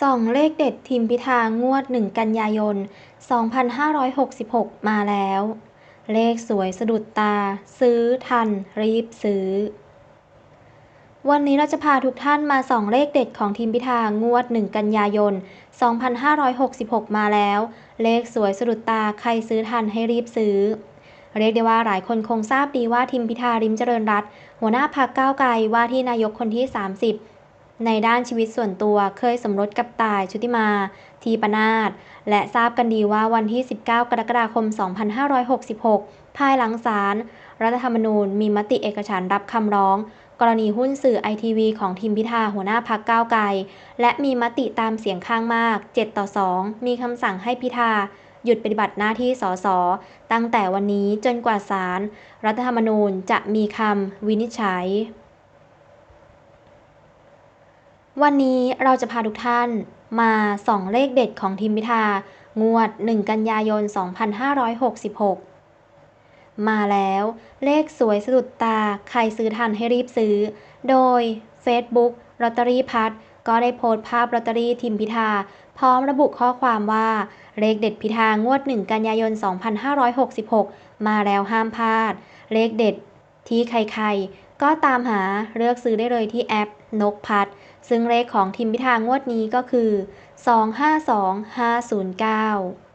ส่องเลขเด็ดทีมพิธางวด 1 กันยายน 2566 มาแล้ว เลขสวยสะดุดตา ซื้อทัน รีบซื้อ วันนี้เราจะพาทุกท่านมาส่องเลขเด็ดของทีมพิธางวด 1 กันยายน 2566 มาแล้ว เลขสวยสะดุดตาใครซื้อทันให้รีบซื้อเรียกได้ว่าหลายคนคงทราบดีว่าทีมพิธาริมเจริญรัตหัวหน้าพรรคก้าวไกลว่าที่นายกคนที่ 30 ในด้านชีวิตส่วนตัวเคยสมรสกับตายชุติมา ทีปนาตและทราบกันดีว่าวันที่ 19 กรกฎาคม 2566 ภายหลังศาลรัฐธรรมนูญมีมติเอกฉันรับคำร้อง กรณีหุ้นสื่อไอทีวีของทีมพิธาหัวหน้าพักก้าวไกล และมีมติตามเสียงข้างมาก 7 ต่อ 2 มีคำสั่งให้พิธาหยุดปฏิบัติหน้าที่สส ตั้งแต่วันนี้จนกว่าศาลรัฐธรรมนูญจะมีคำวินิจฉัย วันนี้เราจะพาทุกท่านมาส่องเลขเด็ดของทีมพิธา งวด 1 กันยายน 2566 มาแล้วเลขสวยสะดุดตาใครซื้อทันให้รีบซื้อ โดย Facebook ลอตเตอรี่พัดก็ได้โพสต์ภาพลอตเตอรี่ทีมพิธา พร้อมระบุข้อความว่า เลขเด็ดพิธางวด 1 กันยายน 2566 มาแล้วห้ามพลาด เลขเด็ดที่ใครๆ ก็ตามหาเลือกซื้อได้เลยที่แอป นกพัด ซึ่งเลขของทีมพิธางวดนี้ก็คือ 252509